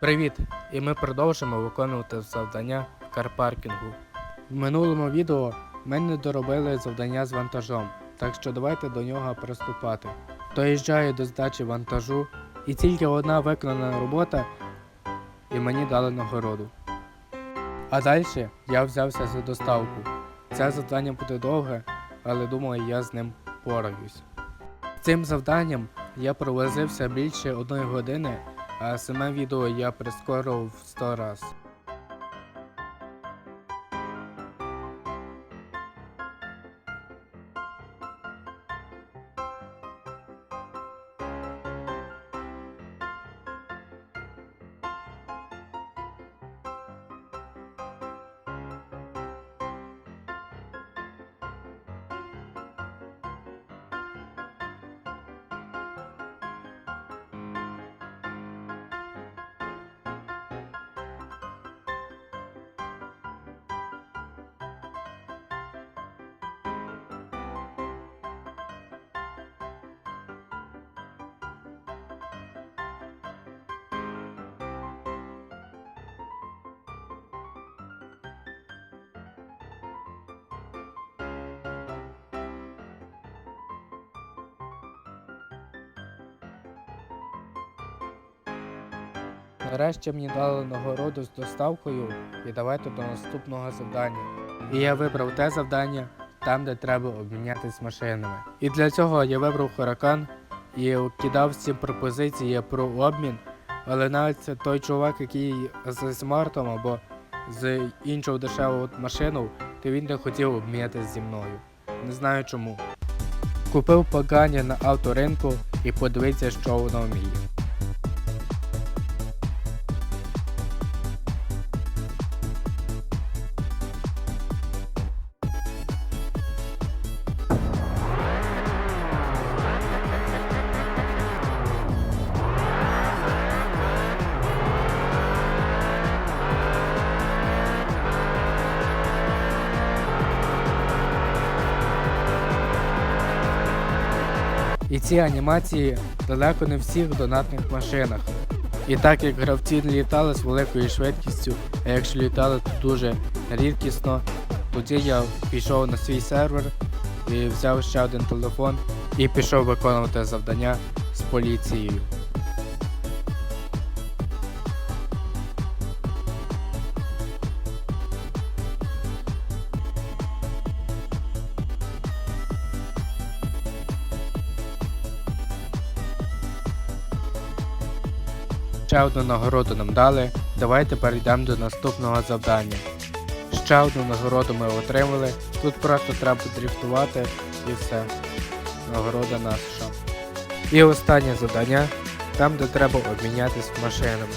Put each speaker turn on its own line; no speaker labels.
Привіт! І ми продовжимо виконувати завдання карпаркінгу. В минулому відео ми не доробили завдання з вантажом, так що давайте до нього приступати. Доїжджаю до здачі вантажу, і тільки одна виконана робота, і мені дали нагороду. А далі я взявся за доставку. Це завдання буде довге, але думаю, я з ним пораюсь. Цим завданням я провозився більше одної години, а саме відео я прискорив в 100 раз. Нарешті мені дали нагороду з доставкою і давайте до наступного завдання. І я вибрав те завдання, там, де треба обмінятися машинами. І для цього я вибрав Huracan і кидав всі пропозиції про обмін, але навіть той чувак, який з смартом або з іншою дешевою машиною, то він не хотів обмінятися зі мною. Не знаю чому. Купив Пагані на авторинку і подивіться, що воно вміє. І ці анімації далеко не всіх донатних машинах. І так як гравці не літали з великою швидкістю, а якщо літали то дуже рідкісно, тоді я пішов на свій сервер і взяв ще один телефон і пішов виконувати завдання з поліцією. Ще одну нагороду нам дали. Давайте перейдемо до наступного завдання. Ще одну нагороду ми отримали. Тут просто треба дріфтувати і все. Нагорода наша. І останнє завдання, там де треба обмінятися машинами.